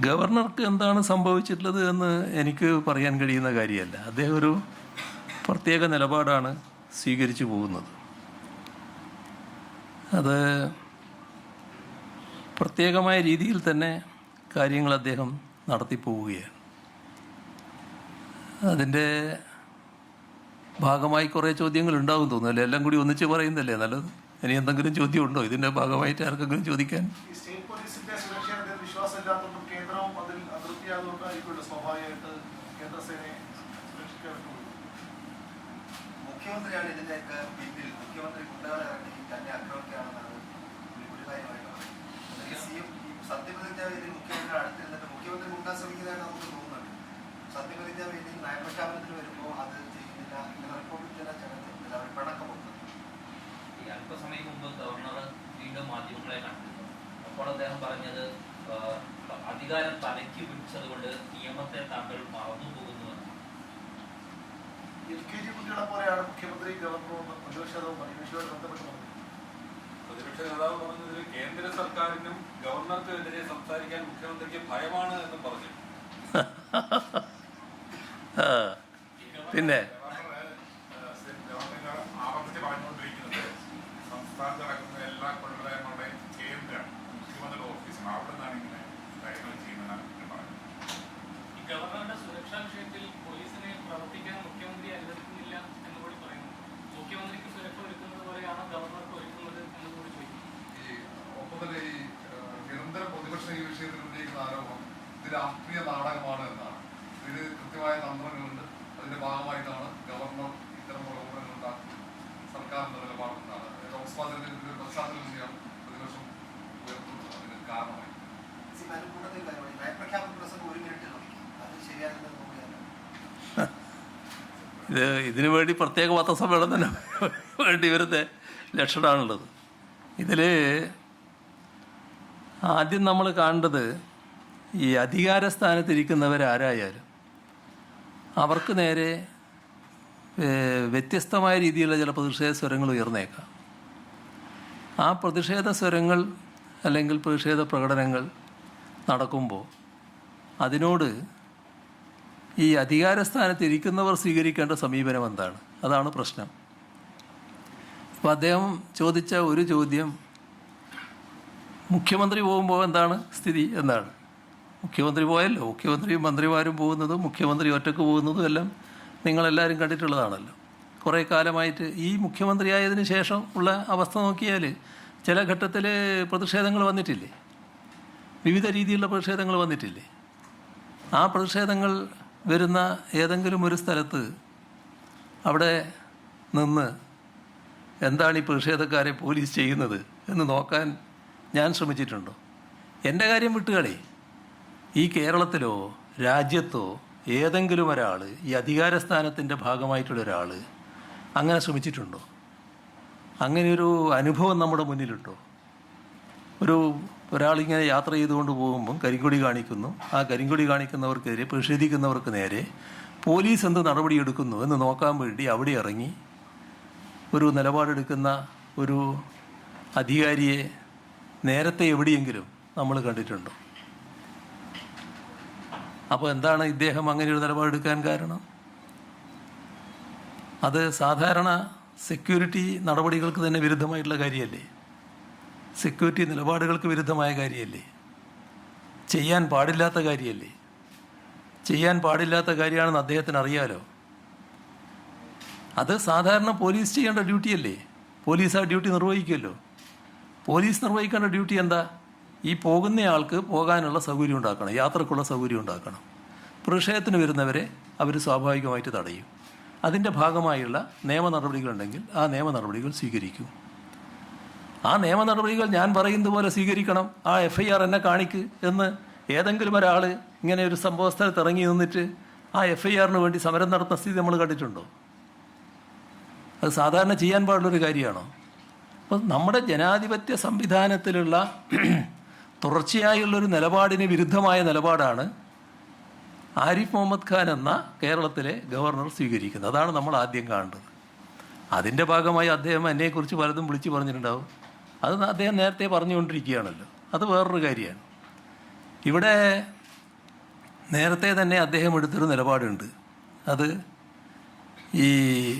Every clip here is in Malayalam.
ഗവർണർക്ക് എന്താണ് സംഭവിച്ചിട്ടുള്ളത് എന്ന് എനിക്ക് പറയാൻ കഴിയുന്ന കാര്യമല്ല. അദ്ദേഹം ഒരു പ്രത്യേക നിലപാടാണ് സ്വീകരിച്ചു പോകുന്നത്. അത് പ്രത്യേകമായ രീതിയിൽ തന്നെ കാര്യങ്ങൾ അദ്ദേഹം നടത്തിപ്പോവുകയാണ് അതിന്റെ ഭാഗമായി കുറേ ചോദ്യങ്ങൾ ഉണ്ടാകും തോന്നുന്നു. എല്ലാം കൂടി ഒന്നിച്ച് പറയുന്നല്ലേ നല്ലത്. ഇനി എന്തെങ്കിലും ചോദ്യം ഉണ്ടോ? ഇതിന്റെ ഭാഗമായിട്ട് ആർക്കെങ്കിലും ചോദിക്കാൻ ഈ സ്റ്റേറ്റ് പോലീസിന്റെ സുരക്ഷയിൽ അദ്ദേഹം വിശ്വാസമില്ലാത്തതും കേന്ദ്രവും അതിൽ അതൃപ്തിയായതുകൊണ്ടായിരിക്കുമല്ലോ സ്വാഭാവികമായിട്ട് കേന്ദ്രസേനയെ സുരക്ഷിക്കാൻ മുഖ്യമന്ത്രിയാണ് ഇതിന്റെയൊക്കെ പിന്നിൽ. മുഖ്യമന്ത്രി ഗുണ്ടകളെ ഇറങ്ങി തന്നെ ആക്രമിക്കുകയാണെന്നാണ് സത്യപ്രതിജ്ഞ വേദിയിൽ മുഖ്യമന്ത്രി അടുത്തിരുന്നിട്ട് മുഖ്യമന്ത്രി മുണ്ടാൻ ശ്രമിക്കുന്നതായിട്ട് നമുക്ക് തോന്നുന്നുണ്ട്. സത്യപ്രതിജ്ഞ വേദിയിൽ നയപ്രഖ്യാപനത്തിന് വരുമ്പോൾ അത് ചെയ്യുന്നില്ല. ഇങ്ങനെ റിപ്പോർട്ട് ചില ചടങ്ങുന്നില്ല അവർ പിണക്കമുണ്ട് ഈ അല്പസമയം മുമ്പ് ഗവർണർ വീണ്ടും മാധ്യമങ്ങളെ കണ്ടിരുന്നു. അപ്പോൾ അദ്ദേഹം പറഞ്ഞത് അധികാരം തലയ്ക്ക് പിടിച്ചതുകൊണ്ട് നിയമത്തെ താങ്കൾ മറന്നു പോകുന്നു എന്നാണ്. എൽ കെ ജി കുട്ടികളെ പോലെയാണ് മുഖ്യമന്ത്രി ഗവർണറും പ്രതിപക്ഷവും പരിവേഷവുമായി ബന്ധപ്പെട്ട് പറഞ്ഞത് പ്രതിപക്ഷ നേതാവ് പറഞ്ഞതിൽ കേന്ദ്ര സർക്കാരിനും ഗവർണർക്കുമെതിരെ സംസാരിക്കാൻ മുഖ്യമന്ത്രിക്ക് ഭയമാണ് എന്ന് പറഞ്ഞു ആ, പിന്നെ ഗവൺമെന്റ് ആവർത്തിച്ച് പറഞ്ഞുകൊണ്ടിരിക്കുന്നത് സംസ്ഥാനത്ത് നടക്കുന്ന എല്ലാ കൊള്ളരുടെയും കേന്ദ്രം മുഖ്യമന്ത്രിയുടെ ഓഫീസാണ് അവിടെ നിന്നാണ് ഇങ്ങനെ കാര്യങ്ങൾ ചെയ്യുന്നതാണ് എന്ന് പറയുന്നത് ഈ ഗവർണറുടെ സുരക്ഷാ വിഷയത്തിൽ പോലീസിനെ പ്രവർത്തിക്കാൻ മുഖ്യമന്ത്രി അനുവദിക്കുന്നില്ല എന്ന് കൂടി പറയുന്നു മുഖ്യമന്ത്രിക്ക് സുരക്ഷ ഒരുക്കുന്നത് പോലെയാണോ ഗവർണർക്ക് ഒരുക്കുന്നത് എന്ന് കൂടി ചോദിക്കുന്നു ഈ ഒപ്പം തന്നെ ഈ ഏഹ്, നിരന്തരം പ്രതിപക്ഷം ഈ വിഷയത്തിൽ ഉന്നയിക്കുന്ന ആരോപണം ഇത് രാഷ്ട്രീയ നാടകമാണ് എന്നാണ് ഇതിന് കൃത്യമായ തന്ത്രങ്ങളുണ്ട് അതിന്റെ ഭാഗമായിട്ടാണ് ഗവർണർ ഇത്തരം പ്രകോപനങ്ങൾ ഉണ്ടാക്കുന്നത് സർക്കാരിന്റെ നിലപാടെന്നാണ് ലോക്സഭാ തെരഞ്ഞെടുപ്പിന്റെ ഒരു പശ്ചാത്തലം കൂടിയാണ് പ്രതിപക്ഷം ഉയർത്തുന്നത് അതിന് കാരണമായി സി മനുക്കൂട്ടത്തിൽ കാര്യമായി നയപ്രഖ്യാപന പ്രസംഗം ഒരു മിനിറ്റ് നോക്കി അത് ശരിയാണെന്ന് തോന്നുകയല്ല ഇത് ഇതിനു വേണ്ടി പ്രത്യേക പത്രസമ്മേളനം തന്നെ വേണ്ടി വരുന്ന ലക്ഷണമാണുള്ളത് ഇതിൽ ആദ്യം നമ്മൾ കാണേണ്ടത് ഈ അധികാര സ്ഥാനത്തിരിക്കുന്നവരാരായാലും അവർക്ക് നേരെ വ്യത്യസ്തമായ രീതിയിലുള്ള ചില പ്രതിഷേധ സ്വരങ്ങൾ ഉയർന്നേക്കാം. ആ പ്രതിഷേധ സ്വരങ്ങൾ അല്ലെങ്കിൽ പ്രതിഷേധ പ്രകടനങ്ങൾ നടക്കുമ്പോൾ അതിനോട് ഈ അധികാരസ്ഥാനത്ത് ഇരിക്കുന്നവർ സ്വീകരിക്കേണ്ട സമീപനം എന്താണ്? അതാണ് പ്രശ്നം. അപ്പോൾ അദ്ദേഹം ചോദിച്ച ഒരു ചോദ്യം മുഖ്യമന്ത്രി പോകുമ്പോൾ എന്താണ് സ്ഥിതി? എന്നാണ്. മുഖ്യമന്ത്രി പോയല്ലോ. മുഖ്യമന്ത്രിയും മന്ത്രിമാരും പോകുന്നതും മുഖ്യമന്ത്രി ഒറ്റയ്ക്ക് പോകുന്നതും എല്ലാം നിങ്ങളെല്ലാവരും കണ്ടിട്ടുള്ളതാണല്ലോ. കുറേ കാലമായിട്ട് ഈ മുഖ്യമന്ത്രി ആയതിന് ശേഷം ഉള്ള അവസ്ഥ നോക്കിയാൽ ചില ഘട്ടത്തിൽ പ്രതിഷേധങ്ങൾ വന്നിട്ടില്ലേ? വിവിധ രീതിയിലുള്ള പ്രതിഷേധങ്ങൾ വന്നിട്ടില്ലേ? ആ പ്രതിഷേധങ്ങൾ വരുന്ന ഏതെങ്കിലും ഒരു സ്ഥലത്ത് അവിടെ നിന്ന് എന്താണ് ഈ പ്രതിഷേധക്കാരെ പോലീസ് ചെയ്യുന്നത് എന്ന് നോക്കാൻ ഞാൻ ശ്രമിച്ചിട്ടുണ്ടോ? എന്റെ കാര്യം വിട്ടുകളി ഈ കേരളത്തിലോ രാജ്യത്തോ ഏതെങ്കിലും ഒരാൾ ഈ അധികാരസ്ഥാനത്തിന്റെ ഭാഗമായിട്ടുള്ള ഒരാൾ അങ്ങനെ ശ്രമിച്ചിട്ടുണ്ടോ? അങ്ങനെയൊരു അനുഭവം നമ്മുടെ മുന്നിലുണ്ടോ? ഒരു ഒരാളിങ്ങനെ യാത്ര ചെയ്തുകൊണ്ട് പോകുമ്പം കരിങ്കൊടി കാണിക്കുന്നു. ആ കരിങ്കൊടി കാണിക്കുന്നവർക്കെതിരെ പ്രതിഷേധിക്കുന്നവർക്ക് നേരെ പോലീസ് എന്ത് നടപടിയെടുക്കുന്നു എന്ന് നോക്കാൻ വേണ്ടി അവിടെ ഇറങ്ങി. ഒരു നിലപാടെടുക്കുന്ന ഒരു അധികാരിയെ നേരത്തെ എവിടെയെങ്കിലും നമ്മൾ കണ്ടിട്ടുണ്ടോ? അപ്പോൾ എന്താണ് ഇദ്ദേഹം അങ്ങനെ ഒരു നിലപാടെടുക്കാൻ കാരണം? അത് സാധാരണ സെക്യൂരിറ്റി നടപടികൾക്ക് തന്നെ വിരുദ്ധമായിട്ടുള്ള കാര്യമല്ലേ? സെക്യൂരിറ്റി നിലപാടുകൾക്ക് വിരുദ്ധമായ കാര്യമല്ലേ? ചെയ്യാൻ പാടില്ലാത്ത കാര്യമല്ലേ? ചെയ്യാൻ പാടില്ലാത്ത കാര്യമാണെന്ന് അദ്ദേഹത്തിന് അറിയാലോ? അത് സാധാരണ പോലീസ് ചെയ്യേണ്ട ഡ്യൂട്ടിയല്ലേ പോലീസ് ആ ഡ്യൂട്ടി നിർവഹിക്കുമല്ലോ. പോലീസ് നിർവഹിക്കേണ്ട ഡ്യൂട്ടി എന്താ? ഈ പോകുന്നയാൾക്ക് പോകാനുള്ള സൗകര്യം ഉണ്ടാക്കണം യാത്രക്കുള്ള സൗകര്യം ഉണ്ടാക്കണം. പ്രതിഷേധത്തിന് വരുന്നവരെ അവർ സ്വാഭാവികമായിട്ട് തടയും. അതിന്റെ ഭാഗമായുള്ള നിയമ നടപടികളുണ്ടെങ്കിൽ ആ നിയമ നടപടികൾ സ്വീകരിക്കും. ആ നിയമ നടപടികൾ ഞാൻ പറയുന്നത് പോലെ സ്വീകരിക്കണം. ആ എഫ് ഐ ആർ എന്നെ കാണിക്ക് എന്ന് ഏതെങ്കിലും ഒരാൾ ഇങ്ങനെ ഒരു സംഭവ സ്ഥലത്ത് ഇറങ്ങി നിന്നിട്ട് ആ എഫ് ഐ ആറിന് വേണ്ടി സമരം നടത്തുന്ന സ്ഥിതി നമ്മൾ കണ്ടിട്ടുണ്ടോ? അത് സാധാരണ ചെയ്യാൻ പാടുള്ളൊരു കാര്യമാണോ? അപ്പം നമ്മുടെ ജനാധിപത്യ സംവിധാനത്തിലുള്ള തുടർച്ചയായുള്ളൊരു നിലപാടിന് വിരുദ്ധമായ നിലപാടാണ് ആരിഫ് മുഹമ്മദ് ഖാൻ എന്ന കേരളത്തിലെ ഗവർണർ സ്വീകരിക്കുന്നത്. അതാണ് നമ്മൾ ആദ്യം കാണേണ്ടത്. അതിന്റെ ഭാഗമായി അദ്ദേഹം എന്നെക്കുറിച്ച് പലതും വിളിച്ചു പറഞ്ഞിട്ടുണ്ടാവും. അത് അദ്ദേഹം നേരത്തെ പറഞ്ഞുകൊണ്ടിരിക്കുകയാണല്ലോ. അത് വേറൊരു കാര്യമാണ്. ഇവിടെ നേരത്തെ തന്നെ അദ്ദേഹം എടുത്തൊരു നിലപാടുണ്ട്. അത് ഈ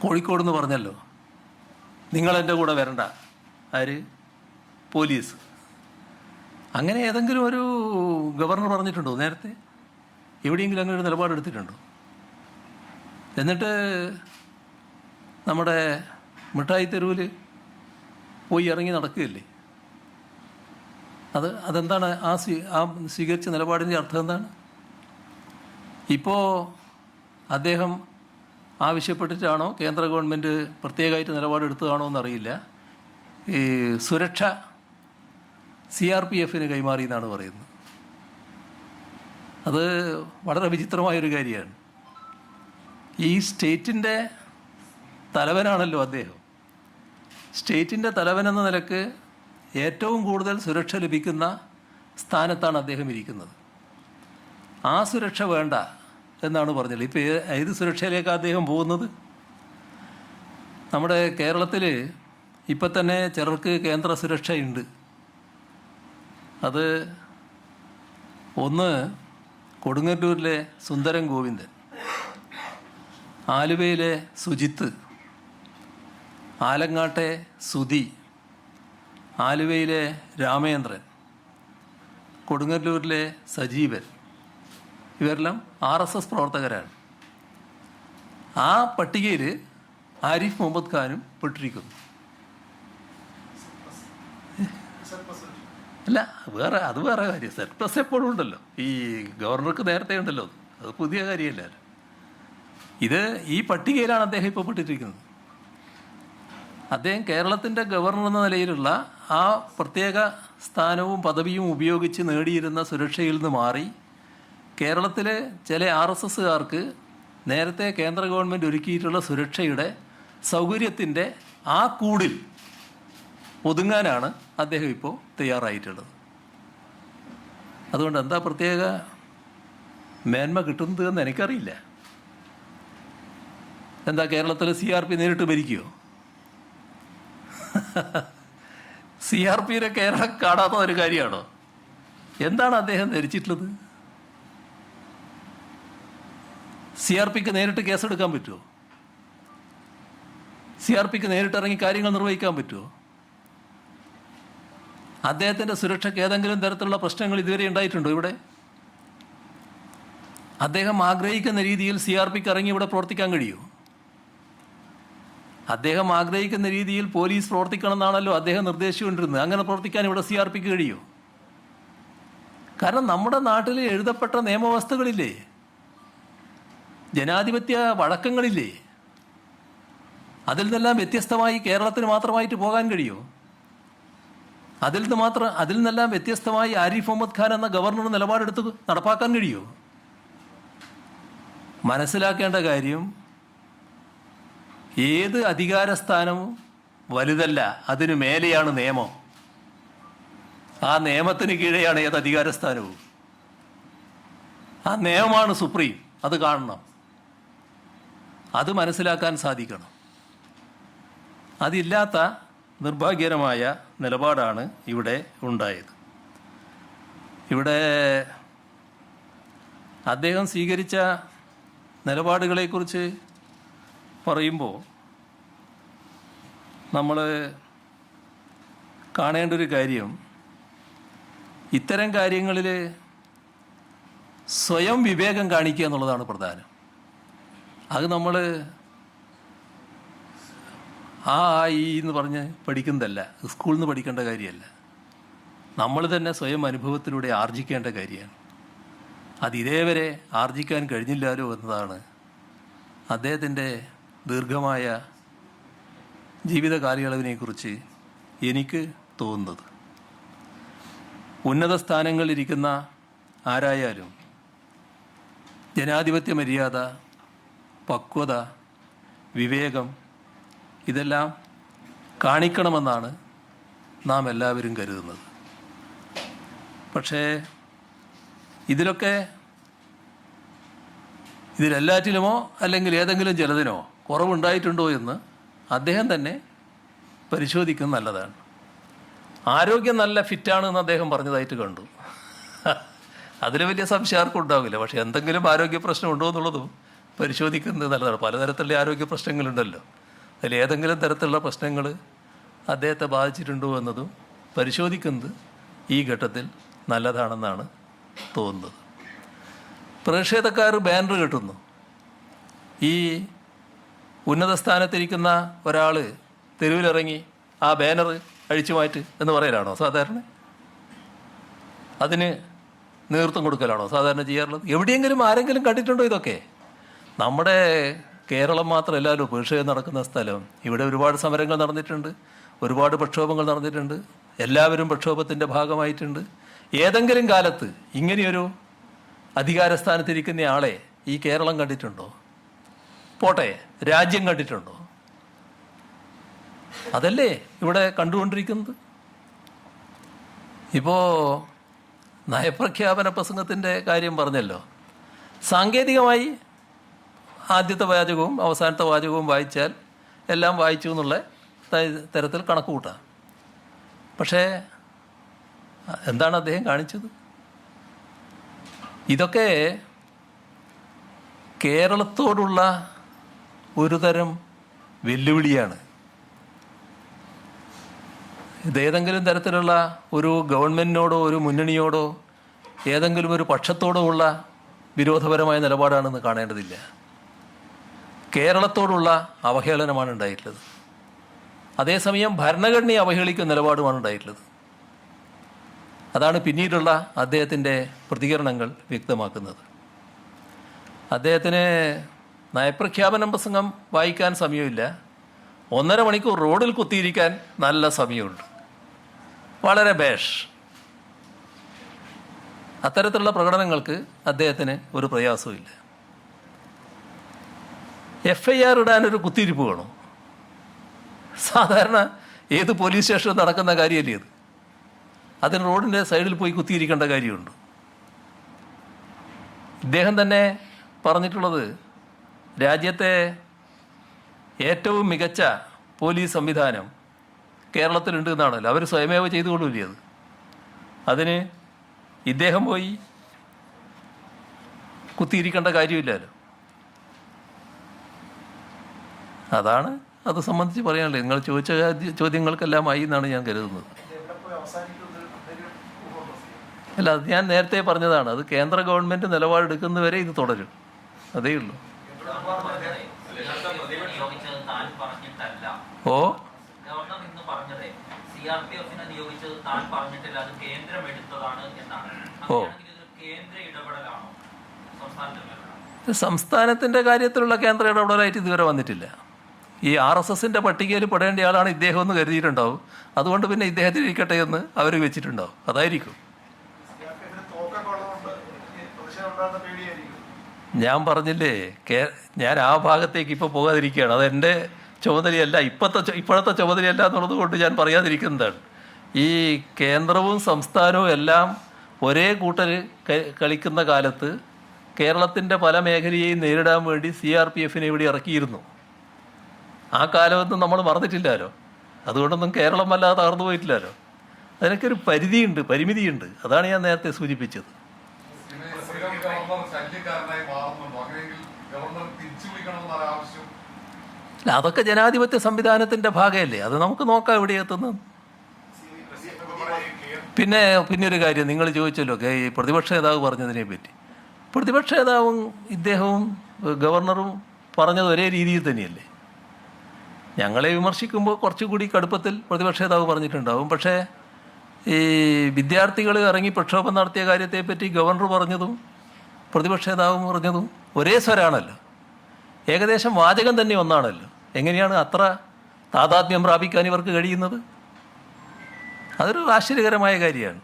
കോഴിക്കോട് എന്ന് പറഞ്ഞല്ലോ. നിങ്ങൾ എന്റെ കൂടെ വരണ്ട. ആര്? പോലീസ്. അങ്ങനെ ഏതെങ്കിലും ഒരു ഗവർണർ പറഞ്ഞിട്ടുണ്ടോ നേരത്തെ? എവിടെയെങ്കിലും അങ്ങനെ ഒരു നിലപാടെടുത്തിട്ടുണ്ടോ? എന്നിട്ട് നമ്മുടെ മിഠായി തെരുവിൽ പോയി ഇറങ്ങി നടക്കുകയല്ലേ? അത് അതെന്താണ് ആ സ്വീ ആ സ്വീകരിച്ച നിലപാടിന്റെ അർത്ഥം എന്താണ്? ഇപ്പോൾ അദ്ദേഹം ആവശ്യപ്പെട്ടിട്ടാണോ കേന്ദ്ര ഗവൺമെന്റ് പ്രത്യേകമായിട്ട് നിലപാടെടുത്തതാണോ എന്നറിയില്ല. ഈ സുരക്ഷ സി ആർ പി എഫിന് കൈമാറി എന്നാണ് പറയുന്നത്. അത് വളരെ വിചിത്രമായൊരു കാര്യമാണ്. ഈ സ്റ്റേറ്റിന്റെ തലവനാണല്ലോ അദ്ദേഹം. സ്റ്റേറ്റിന്റെ തലവൻ എന്ന നിലയ്ക്ക് ഏറ്റവും കൂടുതൽ സുരക്ഷ ലഭിക്കുന്ന സ്ഥാനത്താണ് അദ്ദേഹം ഇരിക്കുന്നത്. ആ സുരക്ഷ വേണ്ട എന്നാണ് പറഞ്ഞത്. ഇപ്പോൾ ഏത് സുരക്ഷയിലേക്ക് അദ്ദേഹം പോകുന്നത്? നമ്മുടെ കേരളത്തിൽ ഇപ്പം തന്നെ ചിലർക്ക് കേന്ദ്ര സുരക്ഷയുണ്ട്. അത് ഒന്ന് കൊടുങ്ങല്ലൂരിലെ സുന്ദരൻ ഗോവിന്ദൻ ആലുവയിലെ സുജിത്ത് ആലങ്ങാട്ടെ സുധി ആലുവയിലെ രാമേന്ദ്രൻ കൊടുങ്ങല്ലൂരിലെ സജീവൻ ഇവരെല്ലാം ആർ എസ് എസ് പ്രവർത്തകരാണ്. ആ പട്ടികയിൽ ആരിഫ് മുഹമ്മദ് ഖാനും പെട്ടിരിക്കുന്നു. അല്ല വേറെ അത് വേറെ കാര്യം. സർപ്ലസ് എപ്പോഴും ഉണ്ടല്ലോ. ഈ ഗവർണർക്ക് നേരത്തെ ഉണ്ടല്ലോ. അത്. പുതിയ കാര്യമല്ലല്ലോ ഇത് ഈ പട്ടികയിലാണ് അദ്ദേഹം ഇപ്പോൾ പെട്ടിരിക്കുന്നത്. അദ്ദേഹം കേരളത്തിന്റെ ഗവർണർ എന്ന നിലയിലുള്ള ആ പ്രത്യേക സ്ഥാനവും പദവിയും ഉപയോഗിച്ച് നേടിയിരുന്ന സുരക്ഷയിൽ നിന്ന് മാറി കേരളത്തിലെ ചില ആർ എസ് എസ്സുകാർക്ക് നേരത്തെ കേന്ദ്ര ഗവൺമെന്റ് ഒരുക്കിയിട്ടുള്ള സുരക്ഷയുടെ സൗകര്യത്തിന്റെ ആ കൂടിൽ ഒതുങ്ങാനാണ് അദ്ദേഹം ഇപ്പോൾ തയ്യാറായിട്ടുള്ളത്. അതുകൊണ്ട് എന്താ പ്രത്യേക മേന്മ കിട്ടുന്നത് എന്ന് എനിക്കറിയില്ല. എന്താ കേരളത്തിൽ സി ആർ പി നേരിട്ട് ഭരിക്കുമോ സി ആർ പിയിലെ കേരളം കാണാത്ത ഒരു കാര്യമാണോ? എന്താണ് അദ്ദേഹം ധരിച്ചിട്ടുള്ളത്? സി ആർ പിക്ക് നേരിട്ട് കേസെടുക്കാൻ പറ്റുമോ സി ആർ പിക്ക് നേരിട്ട് ഇറങ്ങി കാര്യങ്ങൾ നിർവഹിക്കാൻ പറ്റുമോ അദ്ദേഹത്തിന്റെ സുരക്ഷയ്ക്ക് ഏതെങ്കിലും തരത്തിലുള്ള പ്രശ്നങ്ങൾ ഇതുവരെ ഉണ്ടായിട്ടുണ്ടോ ഇവിടെ? അദ്ദേഹം ആഗ്രഹിക്കുന്ന രീതിയിൽ സി ആർ പിക്ക് ഇറങ്ങി ഇവിടെ പ്രവർത്തിക്കാൻ കഴിയുമോ? അദ്ദേഹം ആഗ്രഹിക്കുന്ന രീതിയിൽ പോലീസ് പ്രവർത്തിക്കണം എന്നാണല്ലോ അദ്ദേഹം നിർദ്ദേശിച്ചുകൊണ്ടിരുന്നത്. അങ്ങനെ പ്രവർത്തിക്കാൻ ഇവിടെ സി ആർ പിക്ക് കഴിയുമോ കാരണം നമ്മുടെ നാട്ടിൽ എഴുതപ്പെട്ട നിയമവ്യവസ്ഥകളില്ലേ? ജനാധിപത്യ വഴക്കങ്ങളില്ലേ? അതിൽ നിന്നെല്ലാം വ്യത്യസ്തമായി കേരളത്തിന് മാത്രമായിട്ട് പോകാൻ കഴിയുമോ അതിൽ നിന്ന് മാത്രം അതിൽ നിന്നെല്ലാം വ്യത്യസ്തമായി ആരിഫ് മുഹമ്മദ് ഖാൻ എന്ന ഗവർണർ നിലപാടെടുത്ത് നടപ്പാക്കാൻ കഴിയുമോ മനസ്സിലാക്കേണ്ട കാര്യം ഏത് അധികാരസ്ഥാനവും വലുതല്ല അതിനു മേലെയാണ് നിയമം. ആ നിയമത്തിന് കീഴെയാണ് ഏത് അധികാരസ്ഥാനവും. ആ നിയമമാണ് സുപ്രീം അത് കാണണം. അത് മനസ്സിലാക്കാൻ സാധിക്കണം. അതില്ലാത്ത നിർഭാഗ്യകരമായ നിലപാടാണ് ഇവിടെ ഉണ്ടായത്. ഇവിടെ അദ്ദേഹം സ്വീകരിച്ച നിലപാടുകളെക്കുറിച്ച് പറയുമ്പോൾ നമ്മൾ കാണേണ്ട ഒരു കാര്യം ഇത്തരം കാര്യങ്ങളിൽ സ്വയം വിവേകം കാണിക്കുക എന്നുള്ളതാണ് പ്രധാനം. അത് നമ്മൾ ആ ആ ഈ എന്ന് പറഞ്ഞ് പഠിക്കുന്നതല്ല സ്കൂളിൽ നിന്ന് പഠിക്കേണ്ട കാര്യമല്ല. നമ്മൾ തന്നെ സ്വയം അനുഭവത്തിലൂടെ ആർജിക്കേണ്ട കാര്യമാണ്. അത് ഇതേവരെ ആർജിക്കാൻ കഴിഞ്ഞില്ലാലോ എന്നതാണ് അദ്ദേഹത്തിന്റെ ദീർഘമായ ജീവിത കാലയളവിനെക്കുറിച്ച് എനിക്ക് തോന്നുന്നത്. ഉന്നത സ്ഥാനങ്ങളിലിരിക്കുന്ന ആരായാലും ജനാധിപത്യ മര്യാദ പക്വത വിവേകം ഇതെല്ലാം കാണിക്കണമെന്നാണ് നാം എല്ലാവരും കരുതുന്നത്. പക്ഷേ ഇതിലൊക്കെ ഇതിലെല്ലാറ്റിലുമോ അല്ലെങ്കിൽ ഏതെങ്കിലും ചിലതിനോ കുറവുണ്ടായിട്ടുണ്ടോ എന്ന് അദ്ദേഹം തന്നെ പരിശോധിക്കുന്നത് നല്ലതാണ്. ആരോഗ്യം നല്ല ഫിറ്റാണ് എന്ന് അദ്ദേഹം പറഞ്ഞതായിട്ട് കണ്ടു. അതിൽ വലിയ സംശയം ആർക്കും ഉണ്ടാവില്ല. പക്ഷേ എന്തെങ്കിലും ആരോഗ്യ പ്രശ്നം ഉണ്ടോ എന്നുള്ളതും പരിശോധിക്കുന്നത് നല്ലതാണ്. പലതരത്തിലുള്ള ആരോഗ്യ പ്രശ്നങ്ങളുണ്ടല്ലോ. അതിൽ ഏതെങ്കിലും തരത്തിലുള്ള പ്രശ്നങ്ങൾ അദ്ദേഹത്തെ ബാധിച്ചിട്ടുണ്ടോ എന്നതും പരിശോധിക്കുന്നത് ഈ ഘട്ടത്തിൽ നല്ലതാണെന്നാണ് തോന്നുന്നത്. പ്രതിഷേധക്കാർ ബാനർ കെട്ടുന്നു. ഈ ഉന്നത സ്ഥാനത്തിരിക്കുന്ന ഒരാൾ തെരുവിലിറങ്ങി ആ ബാനർ അഴിച്ചു മാറ്റ് എന്ന് പറയലാണോ? സാധാരണ? അതിന് നേതൃത്വം കൊടുക്കലാണോ? സാധാരണ ചെയ്യാറുള്ളത്? എവിടെയെങ്കിലും ആരെങ്കിലും കണ്ടിട്ടുണ്ടോ ഇതൊക്കെ? നമ്മുടെ കേരളം മാത്രമല്ലല്ലോ പ്രതിഷേധം നടക്കുന്ന സ്ഥലം. ഇവിടെ ഒരുപാട് സമരങ്ങൾ നടന്നിട്ടുണ്ട് ഒരുപാട് പ്രക്ഷോഭങ്ങൾ നടന്നിട്ടുണ്ട് എല്ലാവരും പ്രക്ഷോഭത്തിന്റെ ഭാഗമായിട്ടുണ്ട്. ഏതെങ്കിലും കാലത്ത് ഇങ്ങനെയൊരു അധികാരസ്ഥാനത്തിരിക്കുന്ന ആളെ ഈ കേരളം കണ്ടിട്ടുണ്ടോ? പോട്ടെ രാജ്യം കണ്ടിട്ടുണ്ടോ? അതല്ലേ ഇവിടെ കണ്ടുകൊണ്ടിരിക്കുന്നത്? ഇപ്പോൾ നയപ്രഖ്യാപന പ്രസംഗത്തിന്റെ കാര്യം പറഞ്ഞല്ലോ. സാങ്കേതികമായി ആദ്യത്തെ വാചകവും അവസാനത്തെ വാചകവും വായിച്ചാൽ എല്ലാം വായിച്ചു എന്നുള്ള തരത്തിൽ കണക്ക് കൂട്ടാം പക്ഷേ എന്താണ് അദ്ദേഹം കാണിച്ചത്? ഇതൊക്കെ കേരളത്തോടുള്ള ഒരു തരം വെല്ലുവിളിയാണ്. ഇതേതെങ്കിലും തരത്തിലുള്ള ഒരു ഗവൺമെന്റിനോടോ ഒരു മുന്നണിയോടോ ഏതെങ്കിലും ഒരു പക്ഷത്തോടോ ഉള്ള വിരോധപരമായ നിലപാടാണെന്ന് കാണേണ്ടതില്ല. കേരളത്തോടുള്ള അവഹേളനമാണ് ഉണ്ടായിട്ടുള്ളത്. അതേസമയം ഭരണഘടനയെ അവഹേളിക്കുന്ന നിലപാടുമാണ് ഉണ്ടായിട്ടുള്ളത്. അതാണ് പിന്നീടുള്ള അദ്ദേഹത്തിന്റെ പ്രതികരണങ്ങൾ വ്യക്തമാക്കുന്നത്. അദ്ദേഹത്തിന് നയപ്രഖ്യാപന പ്രസംഗം വായിക്കാൻ സമയമില്ല. ഒന്നര മണിക്കൂർ റോഡിൽ കുത്തിയിരിക്കാൻ നല്ല സമയമുണ്ട്. വളരെ ബേഷ്. അത്തരത്തിലുള്ള പ്രകടനങ്ങൾക്ക് അദ്ദേഹത്തിന് ഒരു പ്രയാസവുമില്ല. എഫ് ഐ ആർ ഇടാനൊരു കുത്തിയിരിപ്പ് വേണം. സാധാരണ ഏത് പോലീസ് സ്റ്റേഷനിൽ നടക്കുന്ന കാര്യമല്ലേ അത് അതിന് റോഡിന്റെ സൈഡിൽ പോയി കുത്തിയിരിക്കേണ്ട കാര്യമുണ്ട്. ഇദ്ദേഹം തന്നെ പറഞ്ഞിട്ടുള്ളത് രാജ്യത്തെ ഏറ്റവും മികച്ച പോലീസ് സംവിധാനം കേരളത്തിലുണ്ട് എന്നാണല്ലോ. അവർ സ്വയമേവ ചെയ്തുകൊള്ളില്ലേ അത് അതിന് ഇദ്ദേഹം പോയി കുത്തിയിരിക്കേണ്ട കാര്യമില്ലല്ലോ. അതാണ് അത് സംബന്ധിച്ച് പറയാനുള്ളത്. നിങ്ങൾ ചോദിച്ച ചോദ്യ- ചോദ്യങ്ങൾക്കെല്ലാം ആയി എന്നാണ് ഞാൻ കരുതുന്നത്? അല്ല അത് ഞാൻ നേരത്തെ പറഞ്ഞതാണ്. അത് കേന്ദ്ര ഗവൺമെന്റ് നിലപാടെടുക്കുന്നവരെ ഇത് തുടരും. അതേ ഉള്ളൂ നിയോഗിച്ചത് താൻ പറഞ്ഞിട്ടല്ല ഓ. ഗവർണർ ഇന്ന് പറഞ്ഞതേ സി ആർ പി എഫിനെ നിയോഗിച്ചത് താൻ പറഞ്ഞിട്ടില്ല അത് കേന്ദ്രം എടുത്തതാണ് എന്നാണ്. ഓ. കേന്ദ്ര ഇടപെടലാണോ? സംസ്ഥാനത്തിൽ ഇടപെടൽ. സംസ്ഥാനത്തിന്റെ കാര്യത്തിലുള്ള കേന്ദ്ര ഇടപെടലായിട്ട് ഇതുവരെ വന്നിട്ടില്ല. ഈ ആർ എസ് എസിന്റെ പട്ടികയിൽ പെടേണ്ട ആളാണ് ഇദ്ദേഹം എന്ന് കരുതിയിട്ടുണ്ടാവും. അതുകൊണ്ട് പിന്നെ ഇദ്ദേഹത്തിന് ഇരിക്കട്ടെ എന്ന് അവർ വെച്ചിട്ടുണ്ടാവും. അതായിരിക്കും. ഞാൻ പറഞ്ഞില്ലേ കേ ഞാൻ ആ ഭാഗത്തേക്ക് ഇപ്പോൾ പോകാതിരിക്കുകയാണ്. അത് എന്റെ ചുമതലയല്ല ഇപ്പോഴത്തെ ഇപ്പോഴത്തെ ചുമതലയല്ല എന്നുള്ളത് കൊണ്ട് ഞാൻ പറയാതിരിക്കുന്നതാണ് ഈ കേന്ദ്രവും സംസ്ഥാനവും എല്ലാം ഒരേ കൂട്ടർ കളിക്കുന്ന കാലത്ത് കേരളത്തിന്റെ പല മേഖലയെയും നേരിടാൻ വേണ്ടി സി ആർ പി എഫിനെ ഇവിടെ ഇറക്കിയിരുന്നു ആ കാലമൊന്നും നമ്മൾ മറന്നിട്ടില്ലല്ലോ അതുകൊണ്ടൊന്നും കേരളം വല്ലാതെ തകർന്നു പോയിട്ടില്ലല്ലോ അതിനൊക്കെ ഒരു പരിധിയുണ്ട് പരിമിതിയുണ്ട് അതാണ് ഞാൻ നേരത്തെ സൂചിപ്പിച്ചത് അല്ല അതൊക്കെ ജനാധിപത്യ സംവിധാനത്തിന്റെ ഭാഗമല്ലേ? അത് നമുക്ക് നോക്കാം എവിടെ എത്തുന്നു. പിന്നെ പിന്നെ ഒരു കാര്യം നിങ്ങൾ ചോദിച്ചല്ലോ ഈ പ്രതിപക്ഷ നേതാവ് പറഞ്ഞതിനെ പറ്റി. പ്രതിപക്ഷ നേതാവും ഇദ്ദേഹവും ഗവർണറും പറഞ്ഞത് ഒരേ രീതിയിൽ തന്നെയല്ലേ? ഞങ്ങളെ വിമർശിക്കുമ്പോൾ കുറച്ചുകൂടി കടുപ്പത്തിൽ പ്രതിപക്ഷ നേതാവ് പറഞ്ഞിട്ടുണ്ടാവും. പക്ഷേ ഈ വിദ്യാർത്ഥികൾ ഇറങ്ങി പ്രക്ഷോഭം നടത്തിയ കാര്യത്തെപ്പറ്റി ഗവർണർ പറഞ്ഞതും പ്രതിപക്ഷ നേതാവും പറഞ്ഞതും ഒരേ സ്വരാണല്ലോ. ഏകദേശം വാചകം തന്നെ ഒന്നാണല്ലോ. എങ്ങനെയാണ് അത്ര താതാത്മ്യം പ്രാപിക്കാൻ ഇവർക്ക് കഴിയുന്നത്? അതൊരു ആശ്ചര്യകരമായ കാര്യമാണ്.